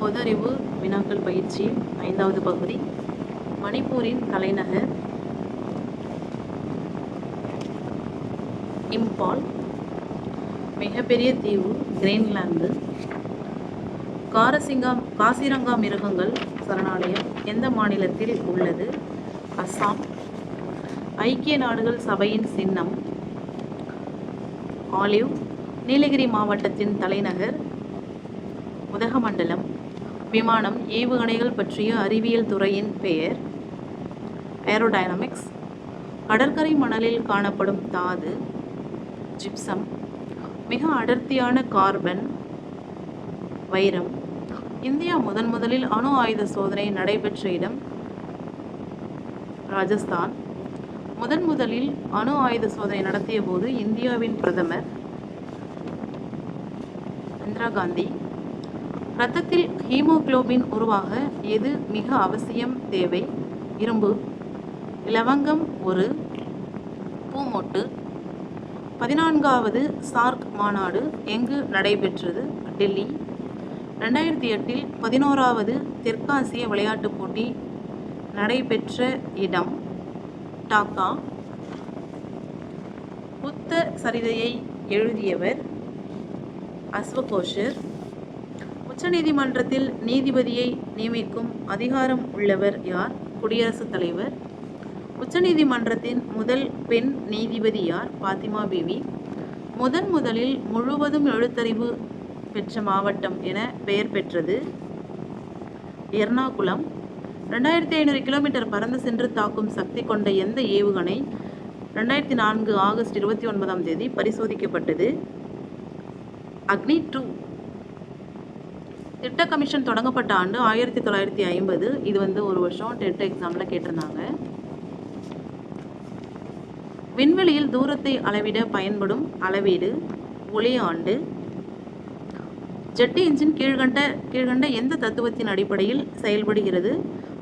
பொதறிவு வினாக்கள் பயிற்சி ஐந்தாவது பகுதி. மணிப்பூரின் தலைநகர் இம்பால். மிகப்பெரிய தீவு கிரீன்லாந்து. காரசிங்கா காசிரங்கா மிருகங்கள் சரணாலயம் எந்த மாநிலத்தில் உள்ளது? அஸ்ஸாம் ஐக்கிய நாடுகள் சபையின் சின்னம். ஆலிவ். நீலகிரி மாவட்டத்தின் தலைநகர் உதகமண்டலம். விமானம் ஏவுகணைகள் பற்றிய அறிவியல் துறையின் பெயர் ஏரோடைனமிக்ஸ் கடற்கரை மணலில் காணப்படும் தாது ஜிப்சம் மிக அடர்த்தியான கார்பன் வைரம். இந்தியா முதன் முதலில் அணு ஆயுத சோதனை நடைபெற்ற இடம் ராஜஸ்தான். முதன் முதலில் அணு ஆயுத சோதனை நடத்திய போது இந்தியாவின் பிரதமர் இந்திரா காந்தி இரத்தத்தில் ஹீமோகுளோபின் உருவாக எது மிக அவசியம்? தேவை. இரும்பு. லவங்கம் ஒரு. பூமொட்டு. பதினான்காவது சார்க் மாநாடு எங்கு நடைபெற்றது? டெல்லி. ரெண்டாயிரத்தி எட்டில் பதினோராவது தெற்காசிய விளையாட்டுப் போட்டி நடைபெற்ற இடம் டாக்கா. புத்த சரிதையை எழுதியவர் அஸ்வகோஷர். உச்சநீதிமன்றத்தில் நீதிபதியை நியமிக்கும் அதிகாரம் உள்ளவர் யார்? குடியரசுத் தலைவர். உச்சநீதிமன்றத்தின் முதல் பெண் நீதிபதி யார்? பாத்திமா பிவி. முதன் முதலில் முழுவதும் எழுத்தறிவு பெற்ற மாவட்டம் என பெயர் பெற்றது எர்ணாகுளம். ரெண்டாயிரத்தி ஐநூறு கிலோமீட்டர் பறந்து சென்று தாக்கும் சக்தி கொண்ட எந்த ஏவுகணை ரெண்டாயிரத்தி நான்கு ஆகஸ்ட் இருபத்தி ஒன்பதாம் தேதி பரிசோதிக்கப்பட்டது? அக்னி டூ. திட்ட கமிஷன் தொடங்கப்பட்ட ஆண்டு ஆயிரத்தி தொள்ளாயிரத்தி ஐம்பது. இது வந்து ஒரு வருஷம் டெட் எக்ஸாமில் கேட்டிருந்தாங்க. விண்வெளியில் தூரத்தை அளவிட பயன்படும் அளவீடு ஒளி ஆண்டு. ஜெட் என்ஜின் கீழ்கண்ட கீழ்கண்ட எந்த தத்துவத்தின் அடிப்படையில் செயல்படுகிறது?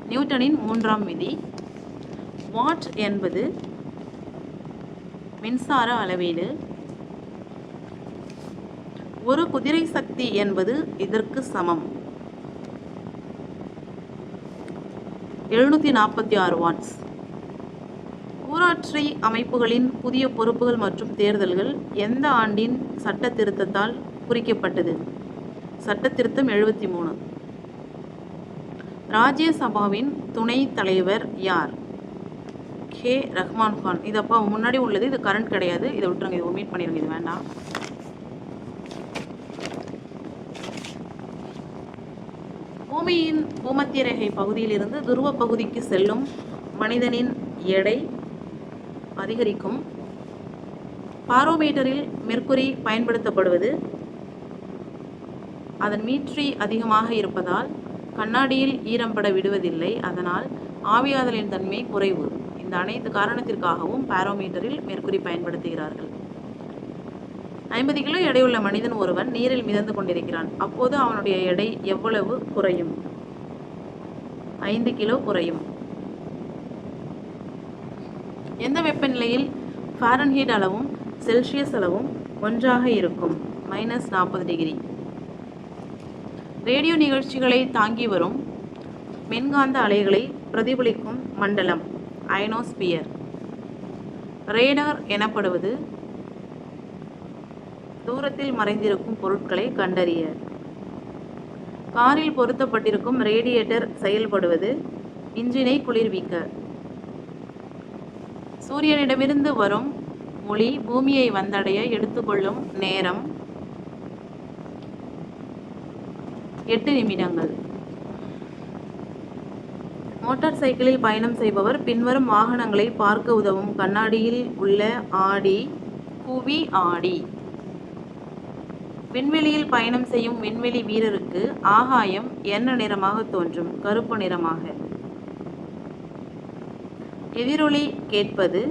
நியூட்டனின் மூன்றாம் விதி. வாட் என்பது மின்சார அளவீடு. ஒரு குதிரை சக்தி என்பது இதற்கு சமம். எழுநூற்றி நாற்பத்தி ஆறு வாட்ஸ் ஊராட்சி அமைப்புகளின் புதிய பொறுப்புகள் மற்றும் தேர்தல்கள் எந்த ஆண்டின் சட்ட திருத்தத்தால் குறிக்கப்பட்டது? சட்ட திருத்தம் எழுபத்தி மூணு. ராஜ்யசபாவின் துணைத் தலைவர் யார்? கே. ரஹ்மான் கான். இது அப்போ முன்னாடி உள்ளது இது கரண்ட் கிடையாது. இதை விட்டுருங்க இது ஒமிட் பண்ணிடுங்க இது வேண்டாம். பூமியின் பூமத்திய ரேகை பகுதியிலிருந்து துருவ பகுதிக்கு செல்லும் மனிதனின் எடை அதிகரிக்கும். பாரோமீட்டரில் மெர்க்குரி பயன்படுத்தப்படுவது அதன் மீட்ரி அதிகமாக இருப்பதால் கண்ணாடியில் ஈரம்பட விடுவதில்லை. அதனால் ஆவியாதலின் தன்மை குறைவு. இந்த அனைத்து காரணத்திற்காகவும் பாரோமீட்டரில் மெர்க்குரி பயன்படுத்துகிறார்கள். ஐம்பது கிலோ எடையுள்ள மனிதன் ஒருவன் நீரில் மிதந்து கொண்டிருக்கிறான். அப்போது அவனுடைய எடை எவ்வளவு குறையும்? ஐந்து கிலோ குறையும். எந்த வெப்பநிலையில் ஃபாரன்ஹீட் அளவும் செல்சியஸ் அளவும் ஒன்றாக இருக்கும்? மைனஸ் நாற்பது டிகிரி. ரேடியோ நிகழ்ச்சிகளை தாங்கி வரும் மின்காந்த அலைகளை பிரதிபலிக்கும் மண்டலம் ஐனோஸ்பியர் ரேடார் எனப்படுவது தூரத்தில் மறைந்திருக்கும் பொருட்களை கண்டறிய. காரில் பொருத்தப்பட்டிருக்கும் ரேடியேட்டர் செயல்படுவது இன்ஜினை குளிர்விக்க. சூரியனிடமிருந்து வரும் ஒளி பூமியை வந்தடைய எடுத்துக்கொள்ளும் நேரம் எட்டு நிமிடங்கள். மோட்டார் சைக்கிளில் பயணம் செய்பவர் பின்வரும் வாகனங்களை பார்க்க உதவும். கண்ணாடியில் உள்ள ஆடி குவி ஆடி. விண்வெளியில் பயணம் செய்யும் விண்வெளி வீரருக்கு ஆகாயம் என்ன நிறமாக தோன்றும் கருப்பு நிறமாக. எதிரொலி கேட்பது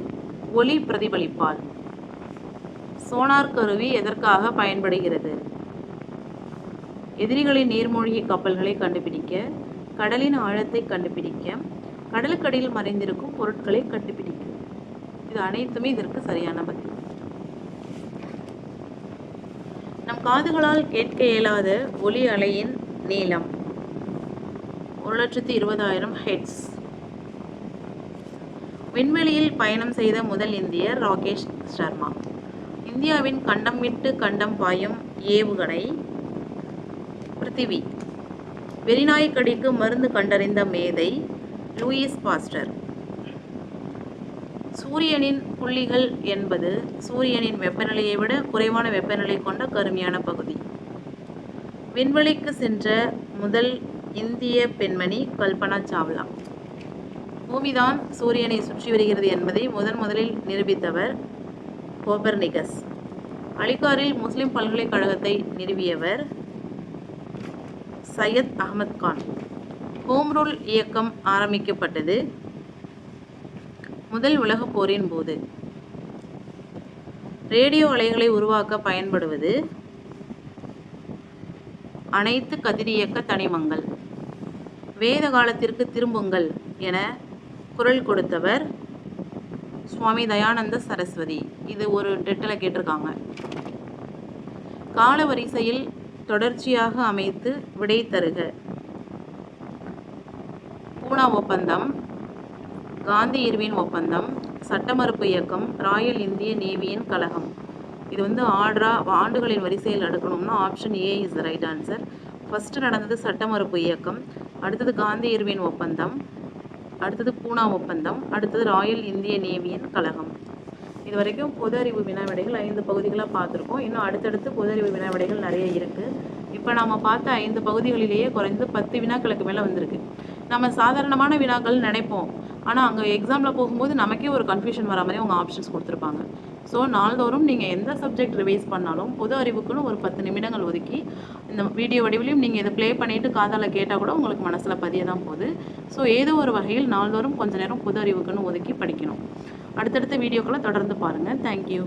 ஒளி பிரதிபலிப்பால். சோனார் கருவி எதற்காக பயன்படுகிறது? எதிரிகளின் நீர்மூழ்கி கப்பல்களை கண்டுபிடிக்க கடலின் ஆழத்தை கண்டுபிடிக்க கடலுக்கடியில் மறைந்திருக்கும் பொருட்களை கண்டுபிடிக்க. இது அனைத்துமே இதற்கு சரியான பதில். நம் காதுகளால் கேட்க இயலாத ஒலி அலையின் நீளம். ஒரு லட்சத்தி இருபதாயிரம் ஹெட்ஸ் விண்வெளியில் பயணம் செய்த முதல் இந்தியர் ராகேஷ் சர்மா. இந்தியாவின் கண்டம் விட்டு கண்டம் பாயும் ஏவுகணை பிருத்திவி. வெறிநாய்க்கடிக்கு மருந்து கண்டறிந்த மேதை லூயிஸ் பாஸ்டர். சூரியனின் புள்ளிகள் என்பது சூரியனின் வெப்பநிலையை விட குறைவான வெப்பநிலை கொண்ட கருமையான பகுதி. விண்வெளிக்கு சென்ற முதல் இந்திய பெண்மணி கல்பனா சாவ்லா. பூமிதான் சூரியனை சுற்றி வருகிறது என்பதை முதன் முதலில் நிரூபித்தவர் கோபர்னிகஸ் அலிகாரில் முஸ்லிம் பல்கலைக்கழகத்தை நிறுவியவர் சையத் அகமது கான். ஹோம் ரூல் இயக்கம் ஆரம்பிக்கப்பட்டது முதல் உலகப் போரின் போது. ரேடியோ அலைகளை உருவாக்க பயன்படுவது அனைத்து கதிரியக்க தனிமங்கள். வேத காலத்திற்கு திரும்புங்கள் என குரல் கொடுத்தவர் சுவாமி தயானந்த சரஸ்வதி. இது ஒரு டெட்டில் கேட்டிருக்காங்க. கால வரிசையில் தொடர்ச்சியாக அமைத்து விடை தருக. பூனா ஒப்பந்தம் காந்தி இர்வின் ஒப்பந்தம் சட்டமறுப்பு இயக்கம் ராயல் இந்திய நேவியின் கழகம். இது வந்து ஆர்டரா ஆண்டுகளின் வரிசையில் அடுக்கணும்னா option A is right answer first நடந்தது சட்டமறுப்பு இயக்கம் அடுத்தது காந்தி இர்வின் ஒப்பந்தம் அடுத்தது பூனா ஒப்பந்தம் அடுத்தது ராயல் இந்திய நேவியின் கழகம். இது வரைக்கும் பொது அறிவு வினாவிடைகள் ஐந்து பகுதிகளாக பார்த்துருக்கோம். இன்னும் அடுத்தடுத்து பொது அறிவு வினாவிடைகள் நிறைய இருக்குது இப்போ நாம் பார்த்த ஐந்து பகுதிகளிலேயே குறைந்து பத்து வினாக்களுக்கு மேலே வந்திருக்கு. நம்ம சாதாரணமான வினாக்கள் நினைப்போம். ஆனால் அங்கே எக்ஸாமில் போகும்போது நமக்கே ஒரு கன்ஃபியூஷன் வர மாதிரி அவங்க ஆப்ஷன்ஸ் கொடுத்துருப்பாங்க. ஸோ நாள்தோறும் நீங்கள் எந்த சப்ஜெக்ட் ரிவைஸ் பண்ணாலும் பொது அறிவுக்குன்னு ஒரு பத்து நிமிடங்கள் ஒதுக்கி இந்த வீடியோ வடிவிலையும் நீங்கள் இதை ப்ளே பண்ணிவிட்டு காதால் கேட்டால் கூட உங்களுக்கு மனசில் பதிய தான் போகுது. ஸோ ஏதோ ஒரு வகையில் நாள்தோறும் கொஞ்ச நேரம் பொது அறிவுக்குன்னு ஒதுக்கி படிக்கணும். அடுத்தடுத்த வீடியோக்களை தொடர்ந்து பாருங்கள் தேங்க்யூ